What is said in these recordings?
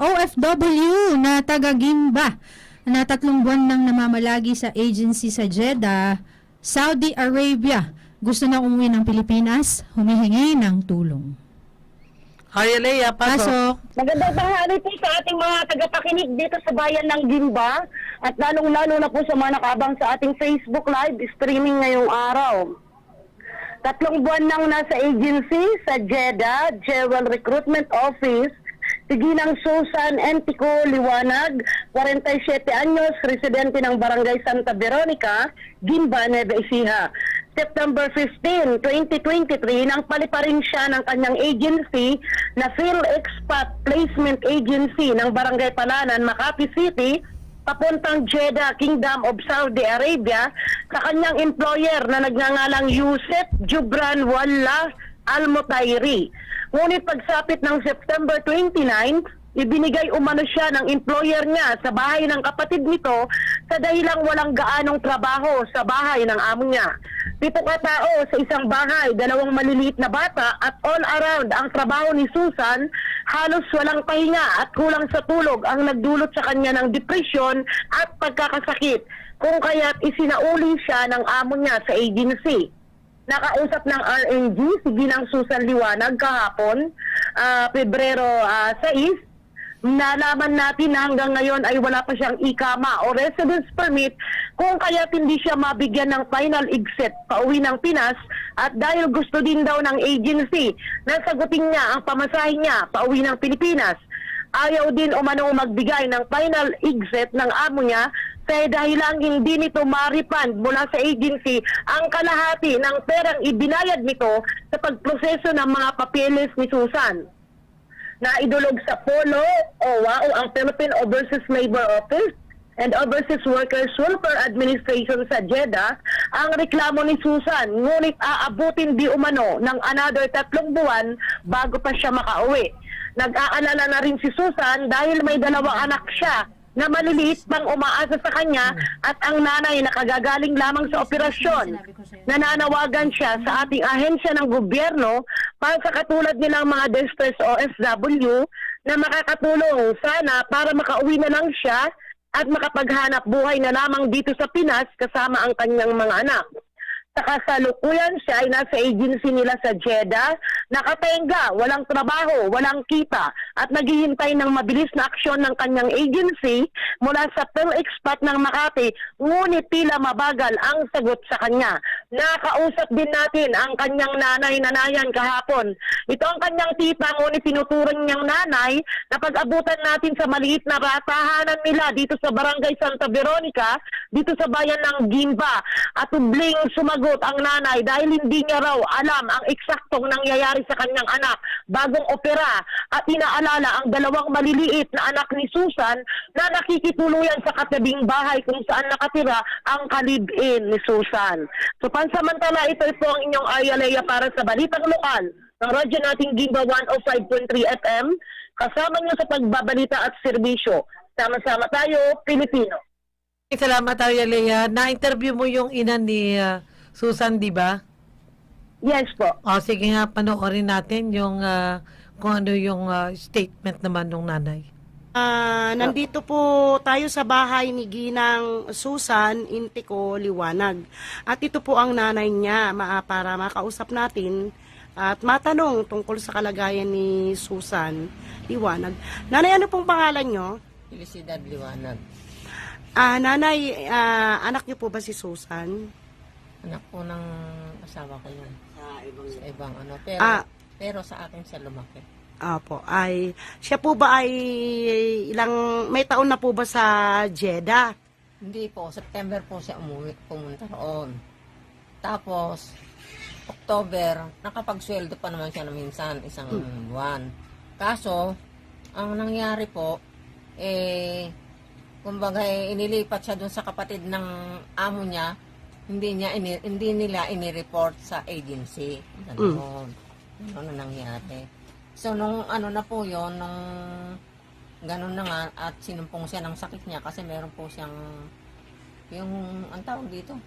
OFW na taga Gimba na tatlong buwan nang namamalagi sa agency sa Jeddah, Saudi Arabia. Gusto na umuwi ng Pilipinas, humihingi ng tulong. Hi, Alea, pasok. Pasok. Magandang tanghali po sa ating mga tagapakinig dito sa bayan ng Gimba at lalong-lalo na po sa mga nakabang sa ating Facebook Live streaming ngayong araw. Tatlong buwan nang nasa agency sa Jeddah Jewel Recruitment Office si Ginang Susan Entico Liwanag, 47 anyos, residente ng Barangay Santa Veronica, Gimba, Nueva Ecija. September 15, 2023, nang paliparin siya ng kanyang agency na Phil Expat Placement Agency ng Barangay Palanan, Makati City, papuntang Jeddah, Kingdom of Saudi Arabia sa kanyang employer na nagngangalang Yusef Jubran Walla Al-Mutairi. Ngunit pagsapit ng September 29, ibinigay umano siya ng employer niya sa bahay ng kapatid nito sa dahilang walang gaanong trabaho sa bahay ng amo niya. Pito katao sa isang bahay, dalawang maliliit na bata at all around ang trabaho ni Susan, halos walang pahinga at kulang sa tulog ang nagdulot sa kanya ng depresyon at pagkakasakit kung kaya't isinauli siya ng amo niya sa agency. Nakausap ng RNG si Ginang Susan Liwanag kahapon, ah, Pebrero ah, 6. Nalaman natin na hanggang ngayon ay wala pa siyang ikama o residence permit kung kaya hindi siya mabigyan ng final exit pauwi ng Pinas at dahil gusto din daw ng agency na sagutin niya ang pamasahe niya pauwi ng Pilipinas. Ayaw din umano magbigay ng final exit ng amo niya kaya dahil lang hindi nito ma-refund mula sa agency ang kalahati ng perang ibinayad nito sa pagproseso ng mga papeles ni Susan na idulog sa POLO, o ang Philippine Overseas Labor Office and Overseas Workers Welfare Administration sa Jeddah ang reklamo ni Susan ngunit aabutin di umano ng another tatlong buwan bago pa siya makauwi. Nag-aalala na rin si Susan dahil may dalawang anak siya na maliliit pang umaasa sa kanya at ang nanay nakagagaling lamang sa operasyon. Nananawagan siya sa ating ahensya ng gobyerno para sa katulad nilang mga distress OFW na makakatulong sana para makauwi na lang siya at makapaghanap buhay na lamang dito sa Pinas kasama ang kanyang mga anak. Sa kasalukuyan, siya ay nasa agency nila sa Jeddah, nakatenga, walang trabaho, walang kita, at naghihintay ng mabilis na aksyon ng kanyang agency mula sa PhilExpat ng Makati, ngunit tila mabagal ang sagot sa kanya. Nakausap din natin ang kanyang nanay na nayan kahapon. Ito ang kanyang tita, ngunit tinuturing niyang nanay na pag-abutan natin sa maliit na ratahanan nila dito sa Barangay Santa Veronica, dito sa bayan ng Gimba. At ubling sumagot ang nanay dahil hindi niya raw alam ang eksaktong nangyayari sa kanyang anak bagong opera at inaalala ang dalawang maliliit na anak ni Susan na nakikituluyan sa katabing bahay kung saan nakatira ang kalib-in ni Susan. So pansamantala ito po ang inyong Ayalea para sa Balitang Lokal ng radyo nating Gimba 105.3 FM kasama niyo sa pagbabalita at serbisyo. Sama-sama tayo, Pilipino. Salamat tayo, Alea. Na-interview mo yung ina ni ah, Susan, di ba? Yes po. O, sige nga, panoorin natin yung ah, kung ano yung ah, statement naman ng nanay. Ah, nandito po tayo sa bahay ni Ginang Susan Intiko Liwanag. At ito po ang nanay niya ma- para makausap natin at matanong tungkol sa kalagayan ni Susan Liwanag. Nanay, ano pong pangalan nyo? Felicidad Liwanag. Ah, nanay, ah, anak niyo po ba si Susan? Anak po ng asawa ko yun. Sa ibang ano. Pero, Ah. pero sa akin siya lumaki. Apo, ay siya po ba ay ilang may taon na po ba sa Jeddah? Hindi po, September po siya umuwi, pumunta roon. Tapos, October, nakapagsweldo pa naman siya na minsan, isang buwan. Kaso, ang nangyari po, eh, kumbaga eh, inilipat siya dun sa kapatid ng amo niya, hindi niya ini, hindi nila ini-report sa agency. Ganun. Ganun ang nangyari. So, nung ano na po yon nung ganun na nga, at sinumpong siya ng sakit niya kasi meron po siyang yung, ang tawag dito,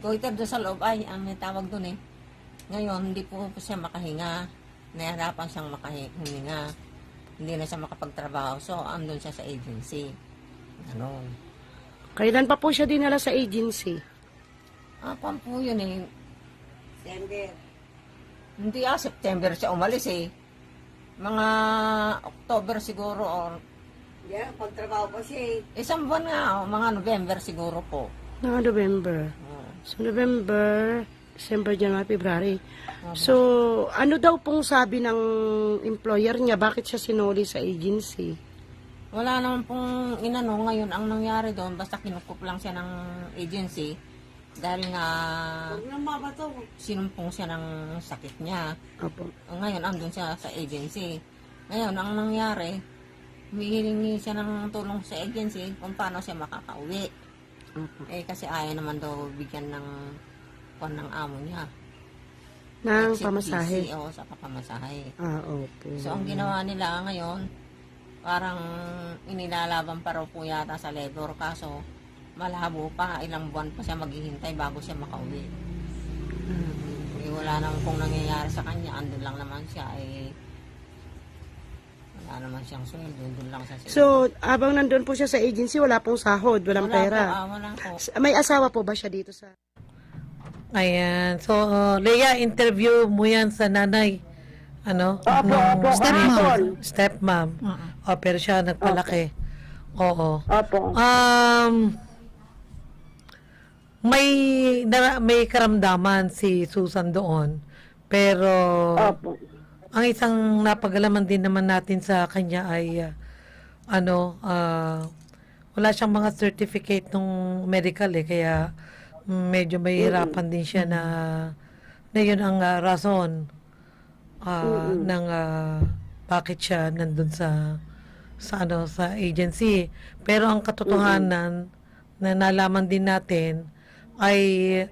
goiter doon sa loob, ay, ang tawag doon eh. Ngayon, hindi po, po siya makahinga. Nahirapan siyang makahinga. hindi na siya makapagtrabaho. So, andun siya sa agency. Ganon. Kailan pa po siya dinala sa agency? Ah, kwan po yun eh. September. Hindi ah, September siya umalis eh. Mga October siguro or Yeah, pagtrabaho pa siya eh. isang buwan nga, o mga November siguro po. Na November. Oo. So, November, December, January, February. So, ano daw pong sabi ng employer niya? Bakit siya sinuli sa agency? Wala naman pong inano ngayon ang nangyari doon basta kinukup lang siya ng agency dahil nga sinumpong siya ng sakit niya. Opo. O, Ngayon andun siya sa agency. Ngayon ang nangyari, humihilingi siya ng tulong sa agency kung paano siya makakauwi. Opo. Eh kasi ayaw naman daw bigyan ng kwan ng amo niya. Ng Exit pamasahe. PC, Oo, sa pamasahe. Ah, opo. So, ang ginawa nila ngayon, parang inilalaban pa raw po yata sa labor. Kaso, malabo pa, ilang buwan pa siya maghihintay bago siya makauwi. Eh, wala naman pong nangyayari sa kanya. Andun lang naman siya. Eh, wala naman siyang sweldo. Doon lang siya. sa- So, abang nandun po siya sa agency, wala pong sahod, walang wala pera. Po, ah, wala po. S- May asawa po ba siya dito sa... Ayan. So, uh, Leia, interview mo yan sa nanay. Ano? Opo, Nung opo, Stepmom. kahapon. Stepmom. Oo. O, pero siya nagpalaki. Oo. Opo. Um, may na, may karamdaman si Susan doon. Pero Opo. ang isang napagalaman din naman natin sa kanya ay ah, ano, ah, wala siyang mga certificate ng medical eh kaya mm, medyo mahihirapan din siya na na yun ang ah, rason ah, ng ah, bakit siya nandun sa sa ano sa agency. Pero ang katotohanan na nalaman din natin ay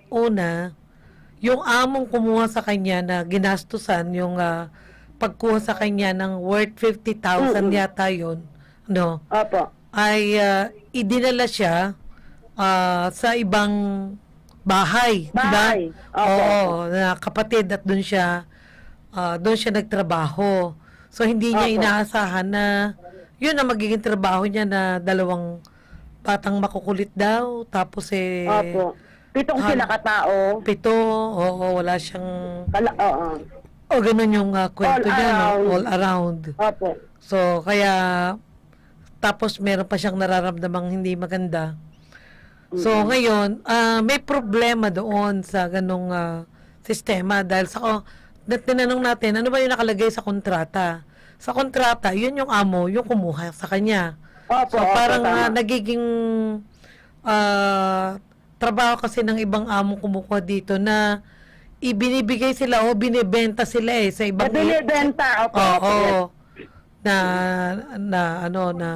una yung among kumuha sa kanya na ginastusan yung ah, pagkuha sa kanya ng worth 50,000 yata yun no Opo. ay ah, idinala siya ah, sa ibang bahay? Bahay. Opo. Oo, na kapatid at doon siya ah, doon siya nagtrabaho. So hindi niya Opo. inaasahan na yun ang magiging trabaho niya na dalawang batang makukulit daw tapos eh Opo. Pitong sila katao. pito, oo, wala siyang Kala, oo. o ganun yung ah, kwento All niya, no? around. all around. Opo. So, kaya, tapos meron pa siyang nararamdamang hindi maganda. So, ngayon, ah, may problema doon sa ganong ah, sistema dahil sa, oh, na tinanong natin, ano ba yung nakalagay sa kontrata? Sa kontrata, yun yung amo, yung kumuha sa kanya. Opo, So, opo, parang tama. ah, nagiging ah, trabaho kasi ng ibang amo kumukuha dito na ibinibigay sila o binibenta sila eh sa ibang Nabinibenta. Opo. Oo. yes. Na na ano na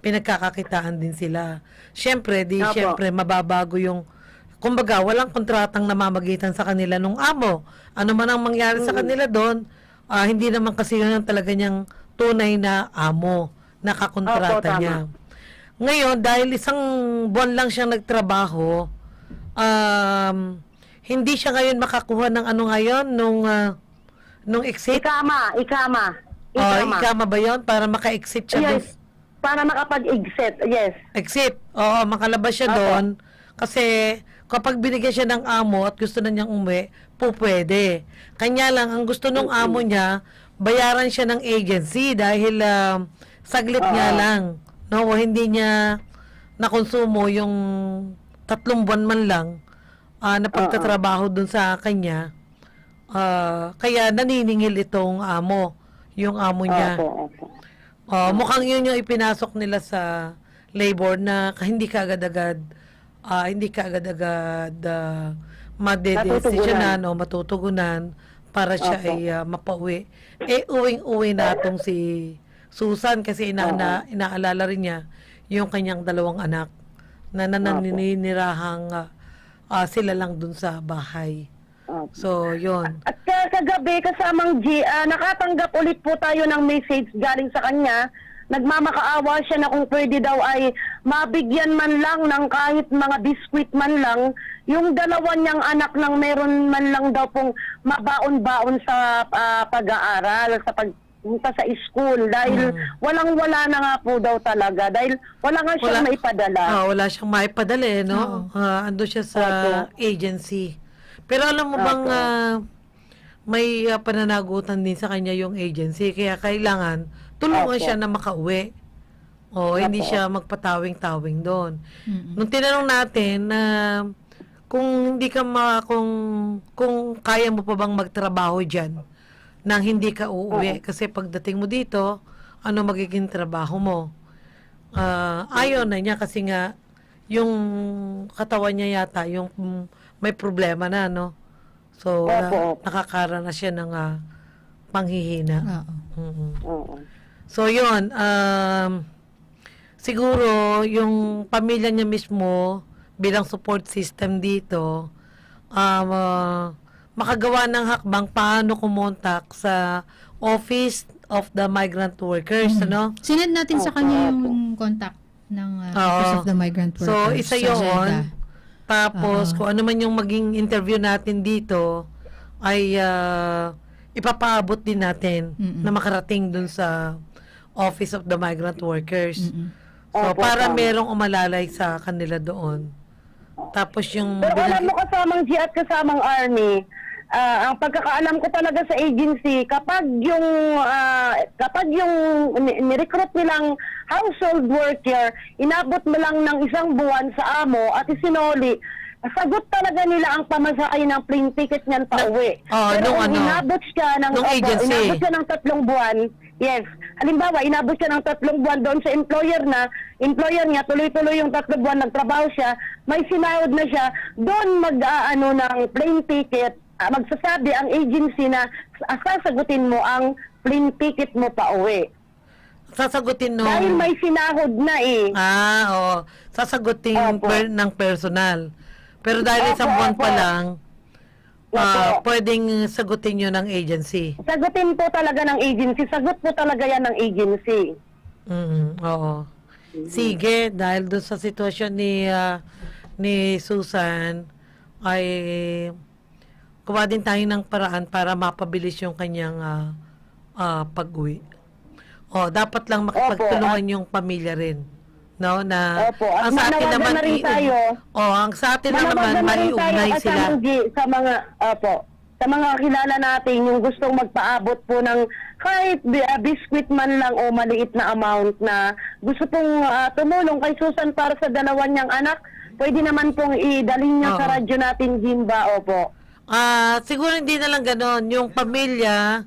pinagkakakitaan din sila. Syempre, di Opo. syempre mababago yung kumbaga walang kontratang namamagitan sa kanila nung amo. Ano man ang mangyari sa kanila doon, ah, hindi naman kasi yun ang talaga niyang tunay na amo, nakakontrata Opo, tama. niya. Ngayon, dahil isang buwan lang siyang nagtrabaho, um, hindi siya ngayon makakuha ng ano ngayon, nung, ah, nung exit. Ikama, ikama. Oh, Ikama. ikama ba yun? Para maka-exit siya doon? Yes. Para makapag-exit. Yes. Exit. Oo, makalabas siya Opo. doon. Kasi kapag binigyan siya ng amo at gusto na niyang umuwi, po pwede. Kanya lang, ang gusto nung amo niya, bayaran siya ng agency dahil ah, saglit nga Oo. lang. No, hindi niya nakonsumo yung tatlong buwan man lang ah, na pagtatrabaho dun sa kanya. Ah, kaya naniningil itong amo, yung amo niya. Opo, opo. Oh, mukhang yun yung ipinasok nila sa labor na hindi ka agad-agad ah, hindi ka agad-agad uh, madedesisyonan o matutugunan para siya Opo. ay ah, mapauwi. Eh, uwing-uwi na itong si Susan kasi ina na, inaalala rin niya yung kanyang dalawang anak na nananinirahang ah, ah, sila lang dun sa bahay. Opo. So, yun. At ka- kagabi, kasamang G, ah, nakatanggap ulit po tayo ng message galing sa kanya. Nagmamakaawa siya na kung pwede daw ay mabigyan man lang ng kahit mga biskwit man lang yung dalawa niyang anak nang meron man lang daw pong mabaon-baon sa ah, pag-aaral, sa pag punta sa school dahil walang-wala na nga po daw talaga dahil wala nga siyang Wala. maipadala. Ah, wala siyang maipadala eh, no? Oo. Ah, ando siya sa Opo. agency. Pero alam mo bang Opo. ah, may ah, pananagutan din sa kanya yung agency kaya kailangan tulungan Opo. siya na makauwi. O hindi Opo. siya magpatawing-tawing doon. Mm-mm. Nung tinanong natin na kung hindi ka ma, kung kung kaya mo pa bang magtrabaho diyan nang hindi ka uuwi kasi pagdating mo dito ano magiging trabaho mo Ah, ayaw na niya kasi nga yung katawan niya yata yung may problema na no so na, Opo. nakakaranas siya ng ah, panghihina Oo. Mm-mm. Oo. So, yun. Um, siguro, yung pamilya niya mismo, bilang support system dito, um, uh, makagawa ng hakbang paano kumontak sa Office of the Migrant Workers, ano? Sinend natin sa Opo, kanya yung contact ng uh, Oo. Office of the Migrant Workers. So, isa sa yun. Tapos, Oo. kung ano man yung maging interview natin dito, ay ah, ipapaabot din natin Mm-mm. na makarating dun sa Office of the Migrant Workers. Mm-mm. So, Opo, para tama. merong umalalay sa kanila doon. Tapos yung... Pero alam mo kasamang G at kasamang Army, ah, ang pagkakaalam ko talaga sa agency, kapag yung ah, kapag yung ni- ni-recruit nilang household worker, inabot mo lang ng isang buwan sa amo at isinoli, sagot talaga nila ang pamasahe ng plane ticket niyan pa uwi. Oh, Pero nung ano, inabot siya ng nung agency. inabot siya ng tatlong buwan, yes. Halimbawa, inabot siya ng tatlong buwan doon sa employer na, employer niya, tuloy-tuloy yung tatlong buwan, nagtrabaho siya, may sinahod na siya, doon mag-ano ng plane ticket, ah, magsasabi ang agency na sasagutin mo ang plane ticket mo pa uwi. sasagutin nung... Dahil may sinahod na eh. Ah, oo. Sasagutin Opo. per, ng personal. Pero dahil Opo, isang buwan pa lang, Opo. pwedeng sagutin yun ng agency. Sagutin po talaga ng agency, sagot po talaga yan ng agency. Mm, oo. Sige, dahil doon sa sitwasyon ni ah, ni Susan ay kuha din tayo ng paraan para mapabilis yung kanyang ah, ah, pag-uwi. O, dapat lang makipagtulungan yung pamilya rin. No, na Opo, at manawagan na rin tayo. Oh, ang sa atin naman na tayo maiugnay sila. sa mga, sa mga, opo, sa mga kilala natin yung gustong magpaabot po ng kahit ah, biscuit man lang o maliit na amount na gusto pong ah, tumulong kay Susan para sa dalawa niyang anak, pwede naman pong idalhin niya sa radyo natin, Jimba, opo. Ah, siguro hindi na lang ganon. Yung pamilya,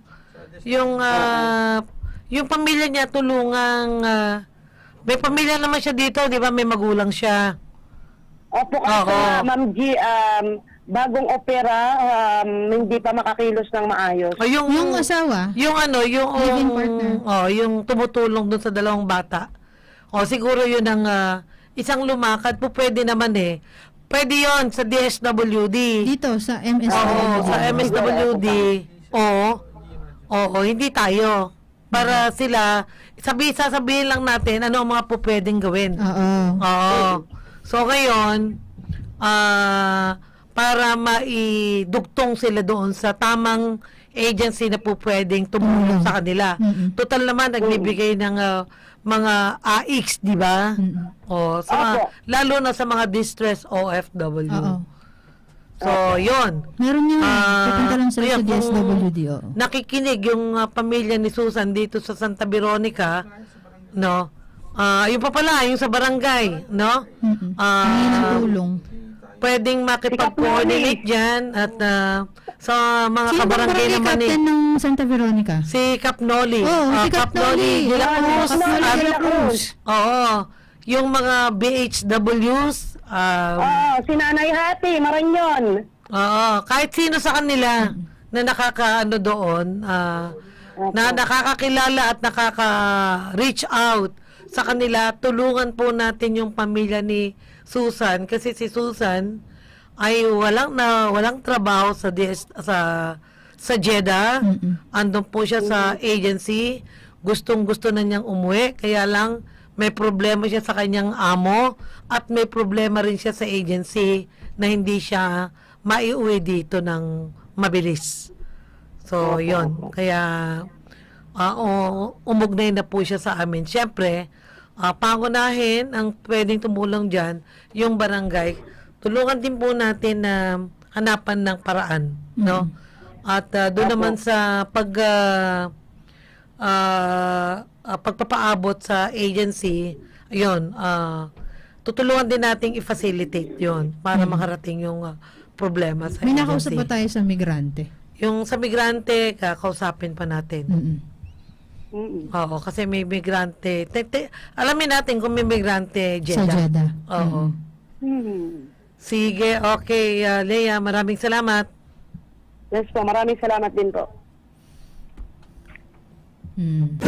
yung ah, yung pamilya niya tulungang ah, may pamilya naman siya dito, 'di ba? May magulang siya. Opo, kasi. Ma'am G, um, bagong opera, um, hindi pa makakilos ng maayos. O yung Yung asawa, yung ano, yung Living partner. oh, yung tumutulong doon sa dalawang bata. O siguro 'yun ang ah, isang lumakad po pwede naman eh. Pwede 'yon sa DSWD. dito sa MSW. Oo, sa MSWD. Oo. Oo, hindi tayo. Para sila, sabi, sasabihin lang natin ano ang mga po pwedeng gawin. Oo. Oo. So ngayon, ah para maidugtong sila doon sa tamang agency na po pwedeng tumulong sa kanila. Mm-mm. Total naman, nagbibigay ng ah, mga AX, di ba? Mm-mm. O, sa mga, lalo na sa mga distress OFW. Oo. So, yon Meron yun. Ah, Pupunta lang sila sa ayun, kung DSWD. oo. nakikinig yung ah, pamilya ni Susan dito sa Santa Veronica, no? Ah, yung pa pala, yung sa barangay, no? Mm-mm. Ah, Hingi ng tulong. Pwedeng makipag-coordinate dyan at ah, sa mga Sino kabarangay barangay naman eh. captain ng Santa Veronica? Si Cap Noli. Oo, Ah, si Cap Noli. Ah, Cruz. Cap Noli at- Cruz. Oo. Yung mga BHWs, ah, Oo, si Nanay Hati, Maranyon. Oo, kahit sino sa kanila na nakakaano doon, ah, na nakakakilala at nakaka-reach out sa kanila, tulungan po natin yung pamilya ni Susan kasi si Susan ay walang na walang trabaho sa DS, sa sa Jeddah. Mm-mm. Andun po siya sa agency. Gustong-gusto na niyang umuwi. Kaya lang, may problema siya sa kanyang amo at may problema rin siya sa agency na hindi siya maiuwi dito ng mabilis. So, yon Kaya, o- umugnay na po siya sa amin. Siyempre, ah, pangunahin ang pwedeng tumulong dyan, yung barangay. Tulungan din po natin na hanapan ng paraan, no? At ah, doon naman sa pag ah, ah, pagpapaabot sa agency, ayun, ah, tutulungan din nating i-facilitate yon para makarating yung ah, problema sa May nakausap agency. pa tayo sa migrante. Yung sa migrante, kakausapin pa natin. Mm-mm. Mm-mm. Oo, kasi may migrante. Te, te, alamin natin kung may migrante, Sa Jeddah. Jeddah. Oo. Hmm. Sige, okay, ah, Leah, maraming salamat. Yes po, maraming salamat din po. Mm.